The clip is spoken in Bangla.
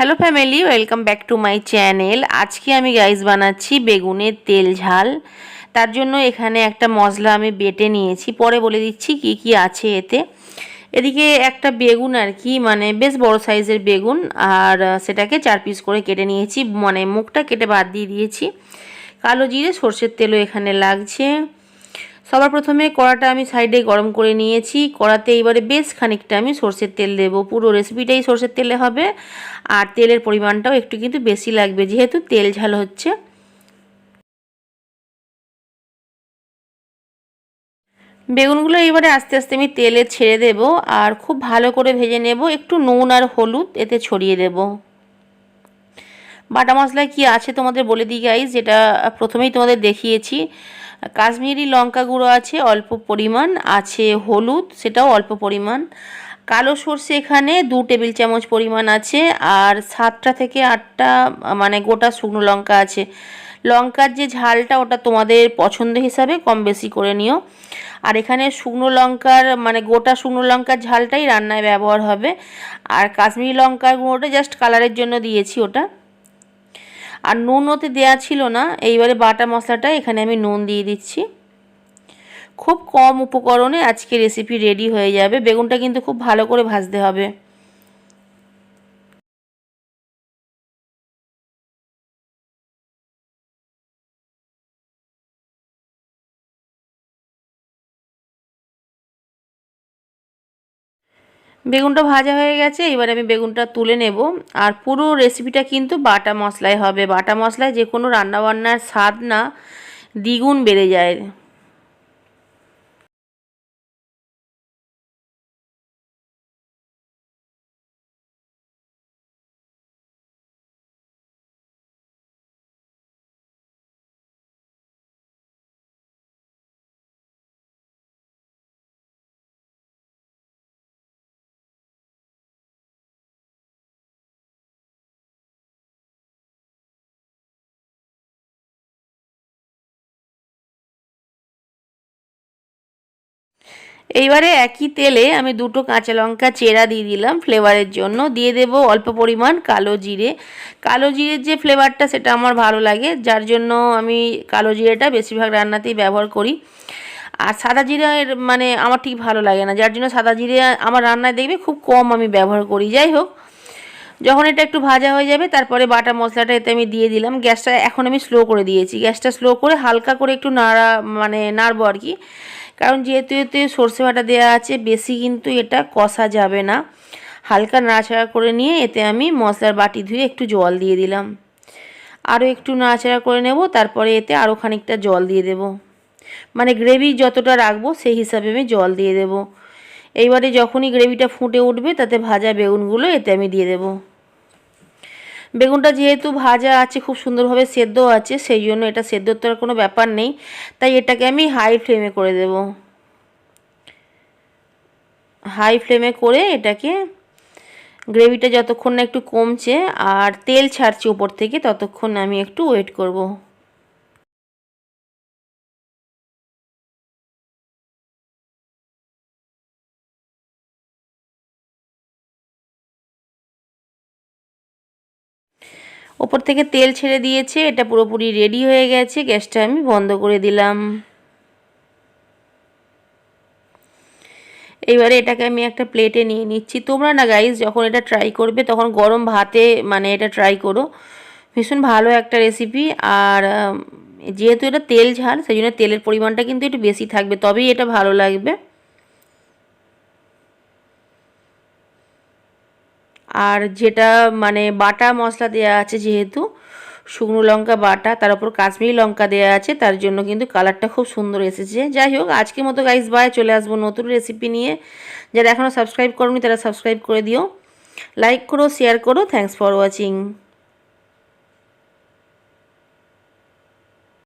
Hello family welcome back to my channel আজকে আমি গাইস বানাচ্ছি বেগুনের তেল ঝাল। তার জন্য এখানে একটা মশলা আমি বেটে নিয়েছি। পরে বলে দিচ্ছি কি কি আছে এতে। এদিকে একটা বেগুন আর কি মানে বেশ বড় সাইজের বেগুন। আর সেটাকে চার পিস করে কেটে নিয়েছি। মানে মুখটা কেটে বাদ দিয়ে দিয়েছি। কালো জিরে সর্ষের তেলও এখানে লাগছে। সবার প্রথমে কড়াটা আমি সাইডে গরম করে নিয়েছি। কড়াতে এইবারে বেশ খানিকটা আমি সর্ষের তেল দেবো। পুরো রেসিপিটাই সর্ষের তেলে হবে। আর তেলের পরিমাণটাও একটু কিন্তু বেশি লাগবে, যেহেতু তেল ঝাল হচ্ছে। বেগুনগুলো এইবারে আস্তে আস্তে আমি তেলে ছেড়ে দেব আর খুব ভালো করে ভেজে নেব। একটু নুন আর হলুদ এতে ছড়িয়ে দেব। বাটা মশলায় কি আছে তোমাদের বলে দিই গাইজ যেটা প্রথমেই তোমাদের দেখিয়েছি। কাশ্মীরি লঙ্কা গুঁড়ো আছে, অল্প পরিমাণ, আছে হলুদ, সেটাও অল্প পরিমাণ। কালো সর্ষে এখানে দু টেবিল চামচ পরিমাণ আছে, আর সাতটা থেকে আটটা মানে গোটা শুকনো লঙ্কা আছে। লঙ্কার যে ঝালটা ওটা তোমাদের পছন্দ হিসাবে কম বেশি করে নিও। আর এখানে শুকনো লঙ্কার মানে গোটা শুকনো লঙ্কার ঝালটাই রান্নায় ব্যবহার হবে। আর কাশ্মীরি লঙ্কার গুঁড়োটা জাস্ট কালারের জন্য দিয়েছি ওটা। আর নুন ওতে দেওয়া ছিল না। এইবারে বাটা মশলাটা এখানে আমি নুন দিয়ে দিচ্ছি। খুব কম উপকরণে আজকে রেসিপি রেডি হয়ে যাবে। বেগুনটা কিন্তু খুব ভালো করে ভাজতে হবে। বেগুনটা ভাজা হয়ে গেছে, এবার আমি বেগুনটা তুলে নেব। আর পুরো রেসিপিটা কিন্তু বাটা মশলায় হবে। বাটা মশলায় যে কোনো রান্নাবান্নার স্বাদ না দ্বিগুণ বেড়ে যায়। এইবারে একই তেলে আমি দুটো কাঁচা লঙ্কা চেরা দিয়ে দিলাম ফ্লেভারের জন্য। দিয়ে দেব অল্প পরিমাণ কালো জিরে। কালো জিরের যে ফ্লেভারটা সেটা আমার ভালো লাগে, যার জন্য আমি কালো জিরেটা বেশিরভাগ রান্নাতেই ব্যবহার করি। আর সাদা জিরের মানে আমার ঠিক ভালো লাগে না, যার জন্য সাদা জিরে আমার রান্নায় দেখবে খুব কম আমি ব্যবহার করি। যাই হোক যখন এটা একটু ভাজা হয়ে যাবে, তারপরে বাটা মশলাটা এতে আমি দিয়ে দিলাম। গ্যাসটা এখন আমি স্লো করে দিয়েছি। গ্যাসটা স্লো করে হালকা করে একটু নাড়া মানে নাড়বো আর কি। কারণ যেহেতু এতে সর্ষে বাটা দেওয়া আছে, বেশি কিন্তু এটা কষা যাবে না। হালকা নাড়াচাড়া করে নিয়ে এতে আমি মশলার বাটি ধুয়ে একটু জল দিয়ে দিলাম। আরও একটু নাড়াচাড়া করে নেব, তারপরে এতে আরও খানিকটা জল দিয়ে দেব। মানে গ্রেভি যতটা রাখব, সেই হিসাবে আমি জল দিয়ে দেব। এইবারে যখনই গ্রেভিটা ফুটে উঠবে, তাতে ভাজা বেগুনগুলো এতে আমি দিয়ে দেবো। বেগুনটা যেহেতু ভাজা আছে, খুব সুন্দরভাবে সেদ্ধ আছে, সেই জন্য এটা সেদ্ধর তো আর কোনো ব্যাপার নেই। তাই এটাকে আমি হাই ফ্লেমে করে দেব। হাই ফ্লেমে করে এটাকে গ্রেভিটা যতক্ষণ না একটু কমছে, আর তেল ছাড়ছে উপর থেকে, ততক্ষণ আমি একটু ওয়েট করব। ওপর থেকে তেল ছেড়ে দিয়েছে, এটা পুরোপুরি রেডি হয়ে গেছে, গ্যাসটা আমি বন্ধ করে দিলাম। এইবারে এটাকে আমি একটা প্লেটে নিয়ে নিচ্ছি। তোমরা না গাইজ যখন এটা ট্রাই করবে, তখন গরম ভাতে মানে এটা ট্রাই করো। ভীষণ ভালো একটা রেসিপি আর যেহেতু এটা তেল ঝাল, সেই জন্য তেলের পরিমাণটা কিন্তু একটু বেশি থাকবে, তবেই এটা ভালো লাগবে। আর যেটা মানে বাটা মশলা দেওয়া আছে যেহেতু, শুকনো লঙ্কা বাটা, তার উপর কাশ্মীরি লঙ্কা দেওয়া আছে, তার জন্য কিন্তু কালারটা খুব সুন্দর এসেছে। যাই হোক, আজকের মতো গাইস বাই চলে আসব নতুন রেসিপি নিয়ে। যারা এখনও সাবস্ক্রাইব করনি, তারা সাবস্ক্রাইব করে দিও। লাইক করো শেয়ার করো থ্যাংকস ফর ওয়াচিং